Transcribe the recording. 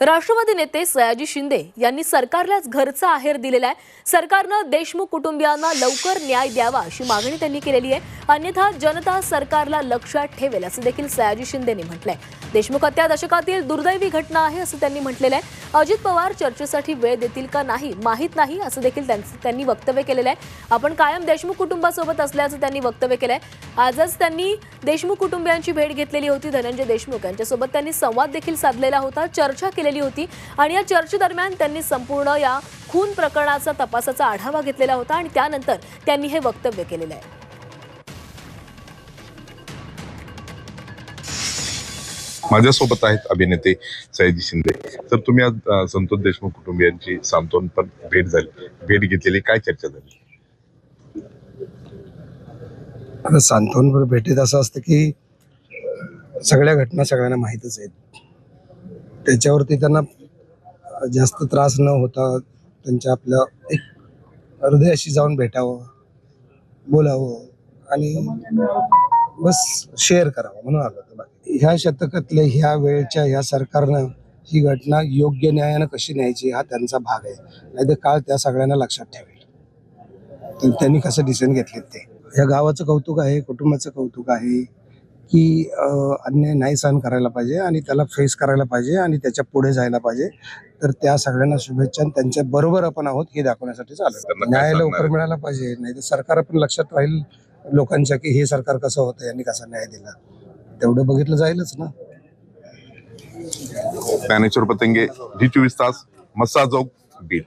राष्ट्रवादी नेते सयाजी शिंदे यांनी सरकारलाच घरचा आहेर दिलेला आहे. सरकारनं देशमुख कुटुंबियांना लवकर न्याय द्यावा अशी मागणी त्यांनी केलेली आहे. अन्यथा जनता सरकारला लक्षात ठेवेल असं देखील सयाजी शिंदेनी म्हटलंय. देशमुख हत्या दशकातील दुर्दैवी घटना आहे असं त्यांनी म्हटलेलं आहे अजित पवार चर्चेसाठी वेळ देतील का नाही माहीत नाही असं देखील त्यांचं- त्यांनी वक्तव्य केलेलं आहे आपण कायम देशमुख कुटुंबासोबत असल्याचं त्यांनी वक्तव्य केलं आहे आजच त्यांनी देशमुख कुटुंबियांची भेट घेतलेली होती धनंजय देशमुख. यांच्यासोबत त्यांनी संवाद देखील साधलेला होता चर्चा केलेली होती. आणि या चर्चेदरम्यान त्यांनी संपूर्ण या खून प्रकरणाचा तपासाचा आढावा घेतलेला होता आणि त्यानंतर त्यांनी हे वक्तव्य केलेलं आहे. माझ्यासोबत आहेत अभिनेते सयाजी शिंदे. तर तुम्ही आज संतोष देशमुख कुटुंबियांची सांत्वन पण भेट झाली. भेट घेतलेली काय चर्चा झाली? आता सांत्वनपर भेटीत असं असतं की सगळ्या घटना सगळ्यांना माहीतच आहेत. त्याच्यावरती त्यांना जास्त त्रास न होता त्यांच्या आपल्या एक हृदयाशी जाऊन भेटावं बोलावं आणि बस शेअर करावं म्हणून आलं होतं बाकी. ह्या शतकातल्या ह्या वेळच्या ह्या सरकारनं ही घटना योग्य न्यायानं कशी न्यायची हा त्यांचा भाग आहे. नाही तर काळ त्या सगळ्यांना लक्षात ठेवेल. त्यांनी कसं डिसिजन घेतलेत ते. या गावाचं कौतुक आहे कुटुंबाचं कौतुक आहे की अन्याय नाही सहन करायला पाहिजे आणि त्याला फेस करायला पाहिजे आणि त्याच्या पुढे जायला पाहिजे. तर त्या सगळ्यांना शुभेच्छा आणि त्यांच्या बरोबर आपण आहोत हे दाखवण्यासाठी चालू त्यांना काय न्याय लवकर? मिळाला पाहिजे नाही तर सरकार पण लक्षात राहील लोकांच्या की हे सरकार कसं होतं यांनी कसा न्याय दिला? तेवढं बघितलं जाईलच ना. ज्ञानेश्वर पतंगे जी चोवीस तास मस्सा चौक बीड.